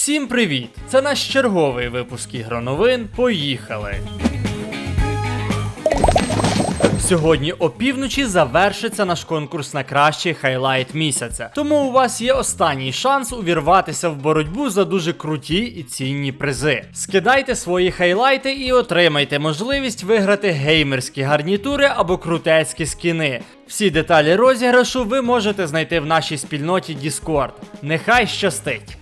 Всім привіт! Це наш черговий випуск ігроновин. Поїхали! Сьогодні опівночі завершиться наш конкурс на кращий хайлайт місяця. Тому у вас є останній шанс увірватися в боротьбу за дуже круті і цінні призи. Скидайте свої хайлайти і отримайте можливість виграти геймерські гарнітури або крутецькі скіни. Всі деталі розіграшу ви можете знайти в нашій спільноті Discord. Нехай щастить!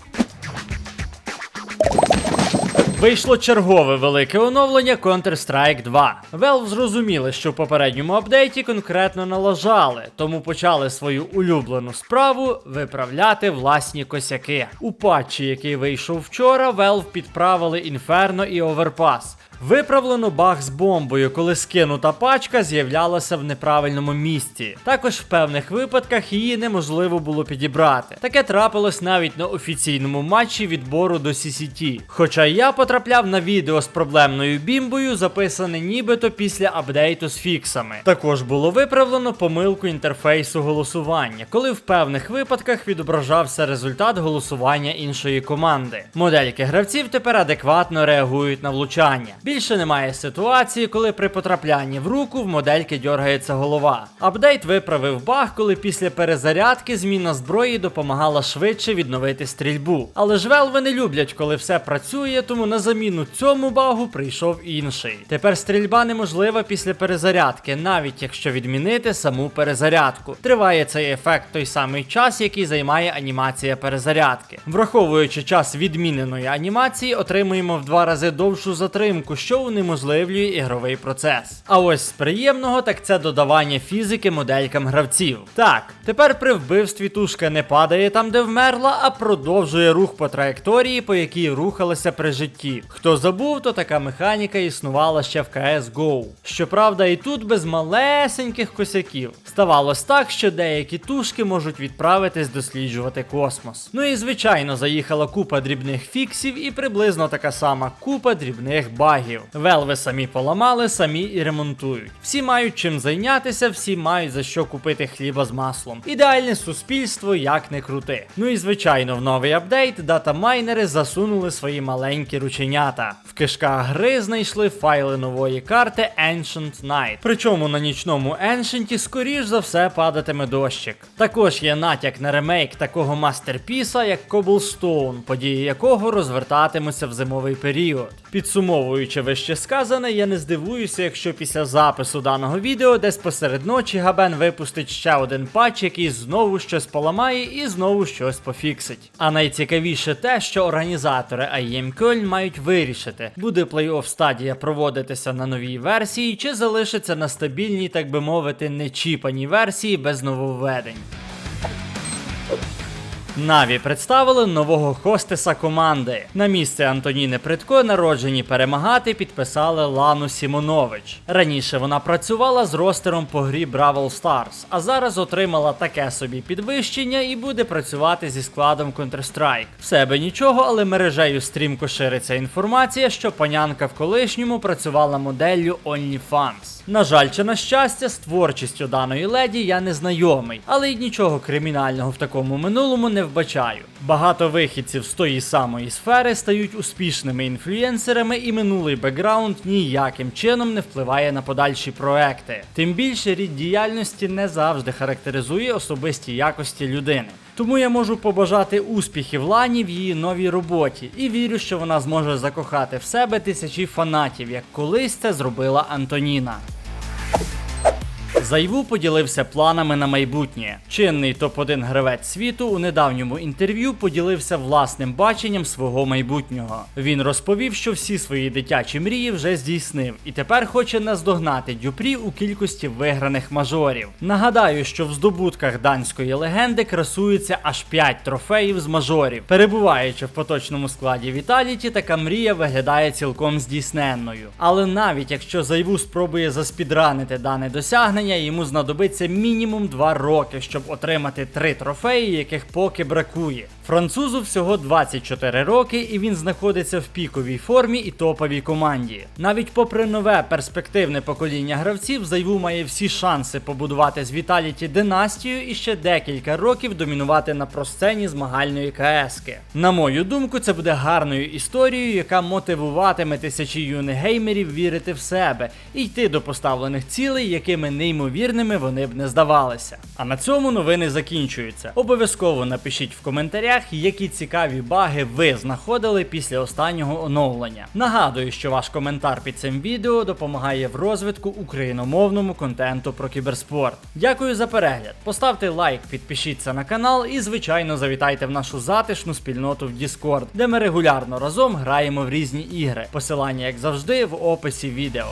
Вийшло чергове велике оновлення Counter-Strike 2. Valve зрозуміли, що в попередньому апдейті конкретно налажали, тому почали свою улюблену справу виправляти власні косяки. У патчі, який вийшов вчора, Valve підправили Inferno і Overpass. Виправлено баг з бомбою, коли скинута пачка з'являлася в неправильному місці. Також в певних випадках її неможливо було підібрати. Таке трапилось навіть на офіційному матчі відбору до CCT. Хоча я потрапляв на відео з проблемною бімбою, записане нібито після апдейту з фіксами. Також було виправлено помилку інтерфейсу голосування, коли в певних випадках відображався результат голосування іншої команди. Модельки гравців тепер адекватно реагують на влучання. Більше немає ситуації, коли при потраплянні в руку в модельки дергається голова. Апдейт виправив баг, коли після перезарядки зміна зброї допомагала швидше відновити стрільбу. Але ж велви не люблять, коли все працює, тому на заміну цьому багу прийшов інший. Тепер стрільба неможлива після перезарядки, навіть якщо відмінити саму перезарядку. Триває цей ефект той самий час, який займає анімація перезарядки. Враховуючи час відміненої анімації, отримуємо в два рази довшу затримку, що унеможливлює ігровий процес. А ось з приємного, так це додавання фізики моделькам гравців. Так, тепер при вбивстві тушка не падає там, де вмерла, а продовжує рух по траєкторії, по якій рухалася при житті. Хто забув, то така механіка існувала ще в CSGO. Щоправда, і тут без малесеньких косяків. Ставалось так, що деякі тушки можуть відправитись досліджувати космос. Ну і звичайно, заїхала купа дрібних фіксів і приблизно така сама купа дрібних багів. Велви самі поламали, самі і ремонтують. Всі мають чим зайнятися, всі мають за що купити хліба з маслом. Ідеальне суспільство, як не крути. Ну і звичайно, в новий апдейт датамайнери засунули свої маленькі рученята. В кишках гри знайшли файли нової карти Ancient Night. Причому на нічному Ancient скоріш за все падатиме дощик. Також є натяк на ремейк такого мастерпіса, як Cobblestone, події якого розвертатимуться в зимовий період. Підсумовуючи вище сказане, я не здивуюся, якщо після запису даного відео десь посеред ночі Габен випустить ще один патч, який знову щось поламає і знову щось пофіксить. А найцікавіше те, що організатори IEM Köln мають вирішити, буде плей-офф стадія проводитися на новій версії, чи залишиться на стабільній, так би мовити, нечіпаній версії без нововведень. Наві представили нового хостеса команди. На місце Антоніни Притко, народжені перемагати, підписали Лану Сімонович. Раніше вона працювала з ростером по грі Бравл Stars, а зараз отримала таке собі підвищення і буде працювати зі складом Counter-Strike. В себе нічого, але мережею стрімко шириться інформація, що панянка в колишньому працювала моделлю OnlyFans. На жаль, чи на щастя, з творчістю даної леді я не знайомий, але й нічого кримінального в такому минулому не вбачаю. Багато вихідців з тої самої сфери стають успішними інфлюєнсерами, і минулий бекграунд ніяким чином не впливає на подальші проекти. Тим більше рід діяльності не завжди характеризує особисті якості людини. Тому я можу побажати успіхів Лані в її новій роботі і вірю, що вона зможе закохати в себе тисячі фанатів, як колись це зробила Антоніна. Зайву поділився планами на майбутнє. Чинний топ-1 гравець світу у недавньому інтерв'ю поділився власним баченням свого майбутнього. Він розповів, що всі свої дитячі мрії вже здійснив, і тепер хоче наздогнати Дюпрі у кількості виграних мажорів. Нагадаю, що в здобутках данської легенди красується аж 5 трофеїв з мажорів. Перебуваючи в поточному складі Віталіті, така мрія виглядає цілком здійсненною. Але навіть якщо Зайву спробує заспідранити дане досягнення, йому знадобиться мінімум 2 роки, щоб отримати 3 трофеї, яких поки бракує. Французу всього 24 роки, і він знаходиться в піковій формі і топовій команді. Навіть попри нове перспективне покоління гравців, Зайву має всі шанси побудувати з Віталіті династію і ще декілька років домінувати на просцені змагальної КСки. На мою думку, це буде гарною історією, яка мотивуватиме тисячі юних геймерів вірити в себе і йти до поставлених цілей, якими неймовірними вони б не здавалися. А на цьому новини закінчуються. Обов'язково напишіть в коментарях, які цікаві баги ви знаходили після останнього оновлення. Нагадую, що ваш коментар під цим відео допомагає в розвитку україномовному контенту про кіберспорт. Дякую за перегляд. Поставте лайк, підпишіться на канал і, звичайно, завітайте в нашу затишну спільноту в Discord, де ми регулярно разом граємо в різні ігри. Посилання, як завжди, в описі відео.